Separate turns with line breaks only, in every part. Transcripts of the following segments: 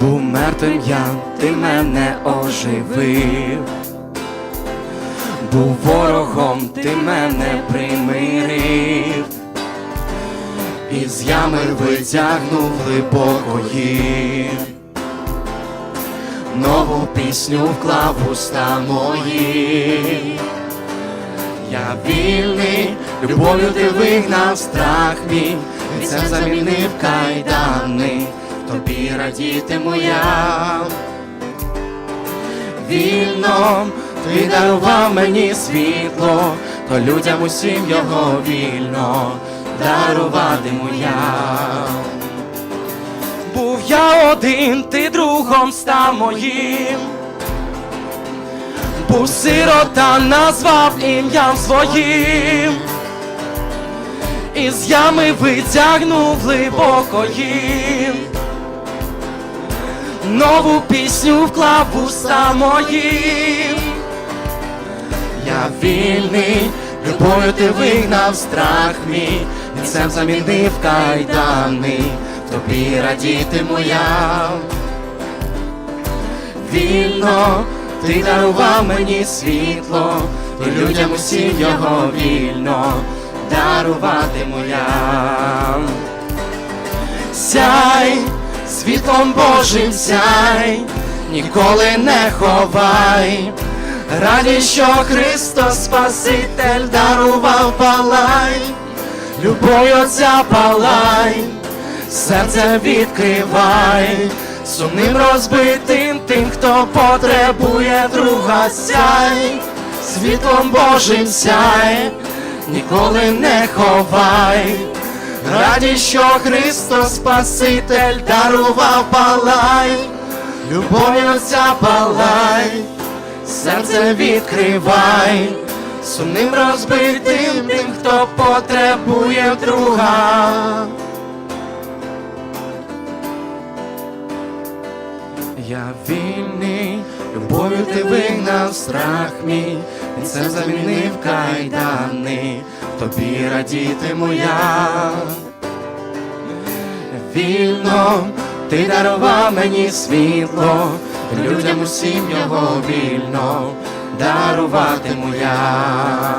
Був мертвим я, ти мене оживив. Був ворогом, ти мене примирив, із ями витягнув глибокої, нову пісню вклав уста мої. Я вільний, любов'ю ти вигнав страх мій, Віцем замінив кайдани, тобі радітиму я. Вільно ти дарував мені світло, то людям усім його вільно даруватиму я. Був я один, ти другом став моїм. Був сирота, назвав ім'ям своїм, із ями витягнув глибокої, нову пісню вклав уста мої. Я вільний, любов'ю ти вигнав страх мій, і цим замінив кайдани, тобі радітиму я вільно, ти дарував мені світло, і людям усім його вільно даруватиму я. Сяй, світлом Божим сяй, ніколи не ховай. Радість, що Христос Спаситель дарував палай, любов'ю Отця палай, серце відкривай, сумним розбитим тим, хто потребує друга сяй, світлом Божим сяй, ніколи не ховай. Радість, що Христос Спаситель дарував палай, любов'ю Отця палай, серце відкривай, сумним розбитим тим, хто потребує друга. Я вільний, любов'ю ти вигнав страх мій, і це замінив кайдани, тобі радітиму я. Вільно ти дарував мені світло, людям усім його вільно даруватиму я.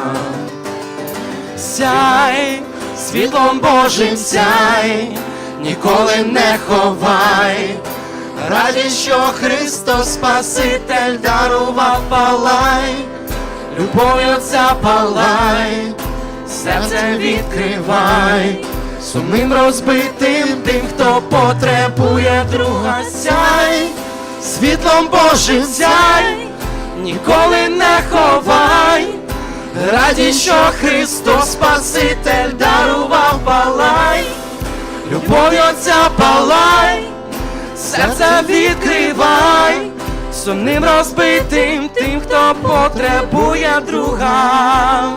Сяй, світлом Божим сяй, ніколи не ховай. Радість, що Христос Спаситель дарував палай, любов'ю Отця палай, серце відкривай, сумним розбитим тим, хто потребує друга сяй, світлом Божим сяй, ніколи не ховай. Радість, що Христос Спаситель дарував палай, любов'ю Отця палай серце відкривай, сумним розбитим тим, хто потребує друга.